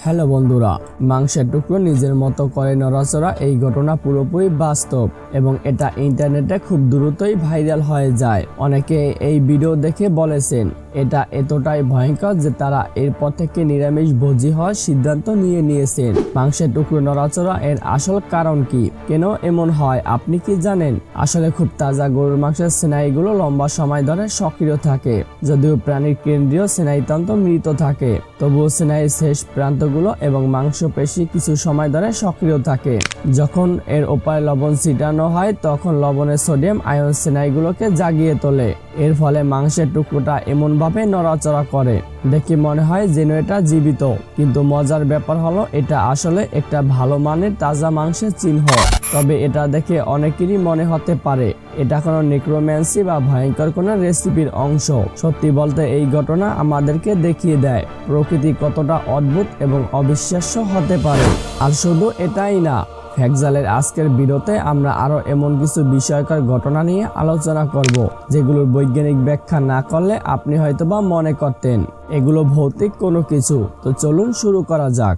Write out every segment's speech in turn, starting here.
Hello বন্ধুরা, মাংসের টুকরো নিজের মতো করে নড়াচড়া এই ঘটনা পুরোপুরি বাস্তব এবং এটা ইন্টারনেটে খুব দ্রুতই ভাইরাল হয়ে যায়। অনেকে এই ভিডিও দেখে বলেছেন এটা এতটাই ভয়ঙ্কর যে তারা এরপর থেকে নিরামিষ ভোজি হওয়ার সিদ্ধান্ত নিয়ে নিয়েছেন মাংসের টুকরো নড়াচড়া এর আসল কারণ কি? কেন এমন হয়? আপনি কি জানেন? আসলে খুব তাজা গরুর মাংসের স্নায়ুগুলো লম্বা সময় ধরে সক্রিয় থাকে, যদিও প্রাণীর কেন্দ্রীয় স্নায়ুতন্ত্র মৃত থাকে। তবুও স্নায়ুর শেষ প্রান্তগুলো এবং মাংসপেশি কিছু সময় ধরে সক্রিয় থাকে। যখন এর ওপারে লবণ ছিটানো হয়, তখন লবণের সোডিয়াম আয়ন স্নায়ুগুলোকে জাগিয়ে তোলে। এর ফলে মাংসের টুকরোটা এমনভাবে নড়াচড়া করে। দেখে মনে হয় যেন এটা জীবিত। কিন্তু মজার ব্যাপার হলো, এটা আসলে একটা ভালো মানের তাজা মাংসের চিহ্ন। তবে এটা দেখে অনেকেরই মনে হতে পারে, এটা কোনো নেক্রোম্যান্সি বা ভয়ঙ্কর কোনো রেসিপির অংশ। সত্যি বলতে এই ঘটনা আমাদেরকে দেখিয়ে দেয়, প্রকৃতি কতটা অদ্ভুত এবং অবিশ্বাস্য হতে পারে। আর শুধু এটাই না ফ্যাকজালের আজকের বিরতে আমরা আরও এমন কিছু বিষয়কর ঘটনা নিয়ে আলোচনা করব, যেগুলোর বৈজ্ঞানিক ব্যাখ্যা না করলে আপনি হয়তোবা মনে করতেন এগুলো ভৌতিক কোনো কিছু। তো চলুন শুরু করা যাক।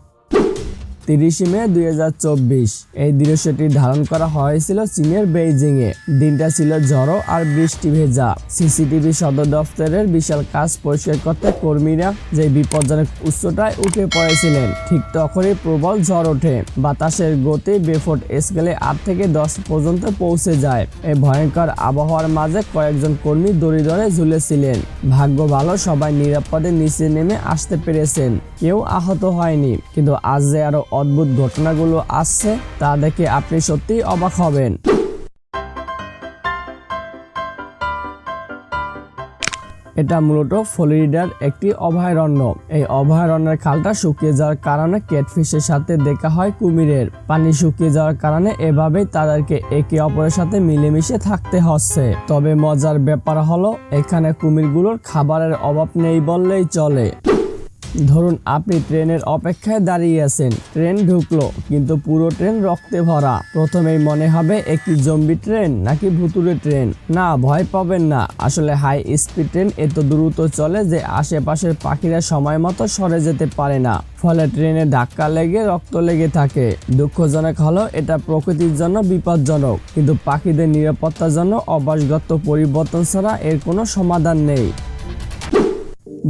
তিরিশে মে দুই হাজার চব্বিশ। এই দৃশ্যটি ধারণ করা হয়েছিল চীনের বেইজিং এ দিনটা ছিল ঝড়ো আর বৃষ্টি ভেজা। সিসিটিভি সদর দফতরের বিশাল কাজ পরিষ্কার করতে কর্মীরা যে বিপজ্জনক উচ্চটায় উঠে পড়েছিলেন, ঠিক তখনই প্রবল ঝড় ওঠে। বাতাসের গতি বেফোট স্কেলে আট থেকে দশ পর্যন্ত পৌঁছে যায়। এই ভয়ঙ্কর আবহাওয়ার মাঝে কয়েকজন কর্মী দড়ি ঝুলেছিলেন। ভাগ্য ভালো, সবাই নিরাপদে নিচে নেমে আসতে পেরেছেন। কেউ আহত হয়নি, কিন্তু আজ যে আরও অদ্ভুত ঘটনাগুলো আসছে তা দেখে আপনি সত্যিই অবাক হবেন। এটা মূলত ফ্লোরিডার একটি অভয়ারণ্য। এই অভয়ারণ্যের খালটা শুকিয়ে যাওয়ার কারণে ক্যাটফিশের সাথে দেখা হয় কুমিরের। পানি শুকিয়ে যাওয়ার কারণে এভাবেই তাদেরকে একে অপরের সাথে মিলেমিশে থাকতে হচ্ছে। তবে মজার ব্যাপার হলো, এখানে কুমিরগুলোর খাবারের অভাব নেই বললেই চলে। ধরুন, আপনি ট্রেনের অপেক্ষায় দাঁড়িয়ে আছেন। ট্রেন ঢুকলো, কিন্তু পুরো ট্রেন রক্তে ভরা। প্রথমেই মনে হবে, একটি জম্বি ট্রেন নাকি ভুতুরে ট্রেন? না, ভয় পাবেন না। আসলে হাই স্পিড ট্রেন এত দ্রুত চলে যে আশেপাশের পাখিরা সময় মতো সরে যেতে পারে না। ফলে ট্রেনে ধাক্কা লেগে রক্ত লেগে থাকে। দুঃখজনক হলো, এটা প্রকৃতির জন্য বিপজ্জনক। কিন্তু পাখিদের নিরাপত্তার জন্য অবাসগত পরিবর্তন ছাড়া এর কোনো সমাধান নেই।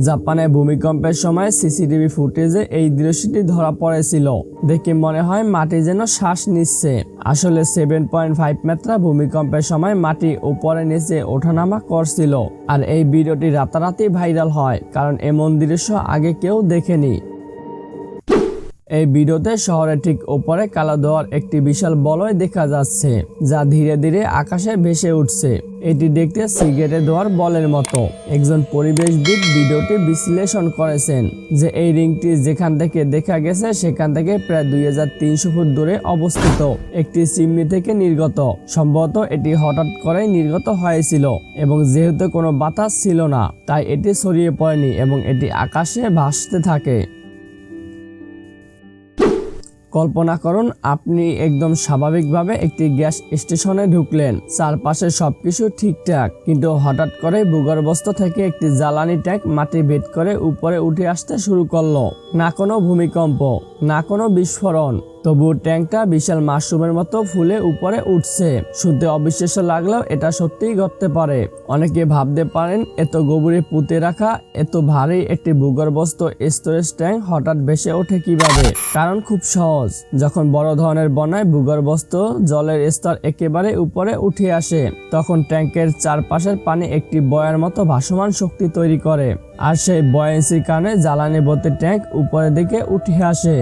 জাপানে ভূমিকম্পের সময় সিসিটিভি ফুটেজে এই দৃশ্যটি ধরা পড়েছিল। দেখে মনে হয় মাটি যেন শ্বাস নিচ্ছে। আসলে সেভেন পয়েন্ট ফাইভ মাত্রা ভূমিকম্পের সময় মাটি উপরে নিচে ওঠানামা করছিল। আর এই ভিডিওটি রাতারাতি ভাইরাল হয়, কারণ এমন দৃশ্য আগে কেউ দেখেনি। এই ভিডিওতে শহরের ঠিক ওপরে কালো দেওয়ার একটি বিশাল বলয় দেখা যাচ্ছে, যা ধীরে ধীরে আকাশে ভেসে উঠছে। এটি দেখতে সিগারেটে দেওয়ার বলের মতো। একজন পরিবেশবিদ ভিডিওটি বিশ্লেষণ করেছেন যে এই রিংটি যেখান থেকে দেখা গেছে সেখান থেকে প্রায় দুই হাজার তিনশো ফুট দূরে অবস্থিত। একটি চিমনি থেকে নির্গত। সম্ভবত এটি হঠাৎ করে নির্গত হয়েছিল এবং যেহেতু কোনো বাতাস ছিল না, তাই এটি ছড়িয়ে পড়েনি এবং এটি আকাশে ভাসতে থাকে। কল্পনা করুন, আপনি একদম স্বাভাবিকভাবে একটি গ্যাস স্টেশনে ঢুকলেন। চারপাশে সবকিছু ঠিকঠাক। কিন্তু হঠাৎ করে ভূগর্ভস্থ থেকে একটি জ্বালানি ট্যাঙ্ক মাটি ভেদ করে উপরে উঠে আসতে শুরু করল। না কোনো ভূমিকম্প, না কোনো বিস্ফোরণ। তবু ট্যাঙ্কটা বিশাল মাশরুমের মতো ফুলে উপরে উঠছে। শুনতে অবিশ্বাস্য লাগলেও এটা সত্যিই ঘটতে পারে। অনেকে ভাবতে পারেন, এত গোবরে পুঁতে রাখা, এত ভারী একটি ভূগর্ভস্থ স্টোরেজ ট্যাঙ্ক হঠাৎ ভেসে ওঠে কীভাবে? কারণ খুব সহজ। যখন বড় ধরনের বনায় ভূগর্ভস্থ জলের স্তর একেবারে উপরে উঠে আসে, তখন ট্যাঙ্কের চারপাশের পানি একটি বয়ার মতো ভাসমান শক্তি তৈরি করে। আর সেই বয়েন্সির কারণে জ্বালানি ভর্তি ট্যাঙ্ক উপরের দিকে উঠে আসে।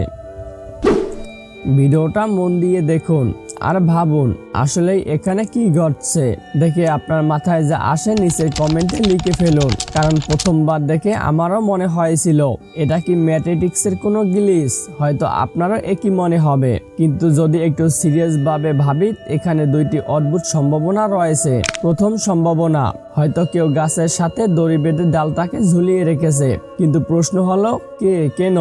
ভিডিওটা মন দিয়ে দেখুন আর ভাবুন আসলে এখানে কি ঘটছে? দেখে আপনার মাথায় যা আসে নিচের কমেন্টে লিখে ফেলুন, কারণ প্রথমবার দেখে আমারও মনে হয়েছিল, এটা কি ম্যাথমেটিক্সের কোনো গিলিস? হয়তো আপনারও একই মনে হবে। কিন্তু যদি একটু সিরিয়াস ভাবে ভাবি, এখানে দুইটি অদ্ভুত সম্ভাবনা রয়েছে। প্রথম সম্ভাবনা, হয়তো কেউ গাছের সাথে দড়ি বেঁধে ডালটাকে ঝুলিয়ে রেখেছে। কিন্তু প্রশ্ন হলো, কে? কেন?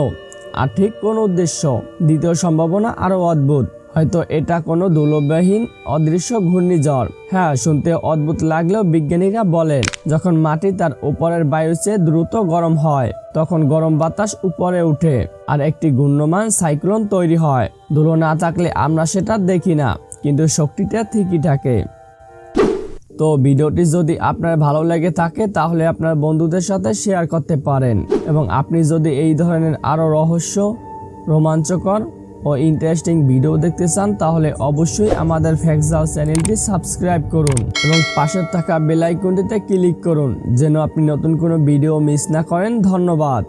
আর ঠিক কোন উদ্দেশ্য? দ্বিতীয় সম্ভাবনা আরও অদ্ভুত। হয়তো এটা কোনো দুলভহীন অদৃশ্য ঘূর্ণিঝড়। হ্যাঁ শুনতে অদ্ভুত লাগলেও বিজ্ঞানীরা বলেন, যখন মাটি তার উপরের বায়ু চেয়ে দ্রুত গরম হয়, তখন গরম বাতাস উপরে উঠে আর একটি ঘূর্ণমান সাইক্লোন তৈরি হয়। ধুলো না থাকলে আমরা সেটা দেখি না, কিন্তু শক্তিটা ঠিকই থাকে। তো ভিডিওটি যদি আপনার ভালো লেগে থাকে, তাহলে আপনার বন্ধুদের সাথে শেয়ার করতে পারেন। এবং আপনি যদি এই ধরনের আরও রহস্য, রোমাঞ্চকর ও ইন্টারেস্টিং ভিডিও দেখতে চান, তাহলে অবশ্যই আমাদের ফ্যাক্সাল চ্যানেলটি সাবস্ক্রাইব করুন এবং পাশে থাকা বেল আইকনটিতে ক্লিক করুন, যেন আপনি নতুন কোনো ভিডিও মিস না করেন। ধন্যবাদ।